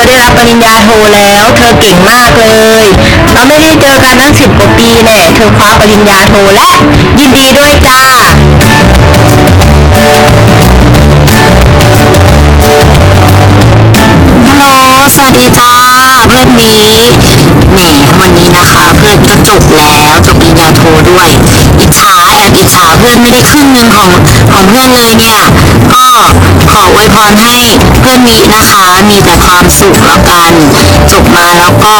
อได้รับปริญญาโทแล้ว เธอเก่งมากเลย เราไม่ได้เจอกันตั้งสิบกว่าปีแน่เธอคว้าปริญญาโทและ ยินดีด้วยจ้า ฮัลโหล สวัสดีจ้าเพื่อนมีแหมวันนี้นะคะ เพื่อนก็จบแล้วจบปริญญาโทด้วย อิจฉาแอบอิจฉาเพื่อนไม่ได้ครึ่งหนึ่งของของเพื่อนเลยเนี่ย ก็ขออวยพรให้เพื่อนมีนะคะ มีแต่ความสุขแล้วกันจบมาแล้วก็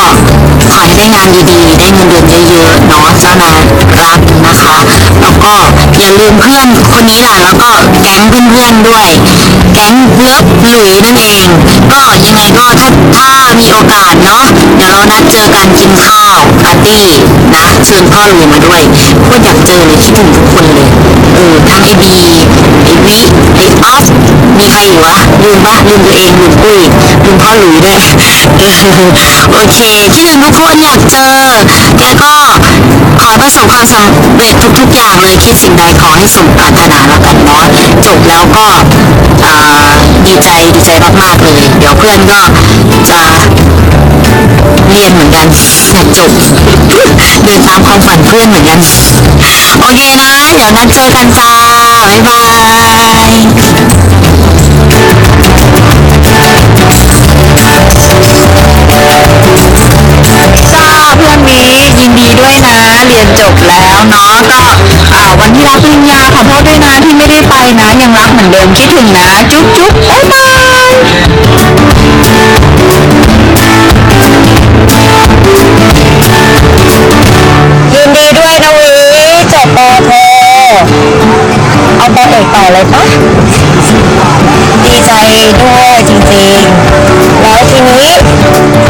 ขอให้ได้งานดีๆ ได้เงินเดือนเยอะๆเนาะเจ้านายรักนะคะ แล้วก็อย่าลืมเพื่อนคนนี้ล่ะแล้วก็แก๊งเพื่อนๆด้วย แก๊งเลิฟหลุยนั่นเอง กาสเนาะเดี๋ยวเรานัดเจอกันกินข้าวปาร์ตี้นะเชิญพ่อหลุยมาด้วยโคตรอยากเจอเลยคิดถึงทุกคนเลยเออทั้งไอบีไอวิไอออฟมีใครอยู่วะลืมปะลืมตัวเองลืมปุ้ยลืมพ่อหลุยด้วยโอเคคิดถึงทุกคนอยากเจอแกก็ขอประสบความสำเร็จทุกๆอย่างเลยคิดสิ่งใดขอให้สมปรารถนาแล้วกันเนาะจบแล้วก็ดีใจดีใจมากๆเลย เดี๋ยวเพื่อนก็จะ อยากเดินตามความฝันเพื่อนเหมือนกัน โอเคนะ เดี๋ยวนัดเจอกันจ้า บ๊ายบายจ้าเพื่อนมียินดีด้วยนะ เรียนจบแล้วเนาะก็อ่าวันที่รับปริญญาขอโทษด้วยนะที่ไม่ได้ไปนะ ยังรักเหมือนเดิมคิดถึงนะ จุ๊บจุ๊บบ๊ายบาย ต่อเลยปะดีใจด้วยจริงๆ แล้วทีนี้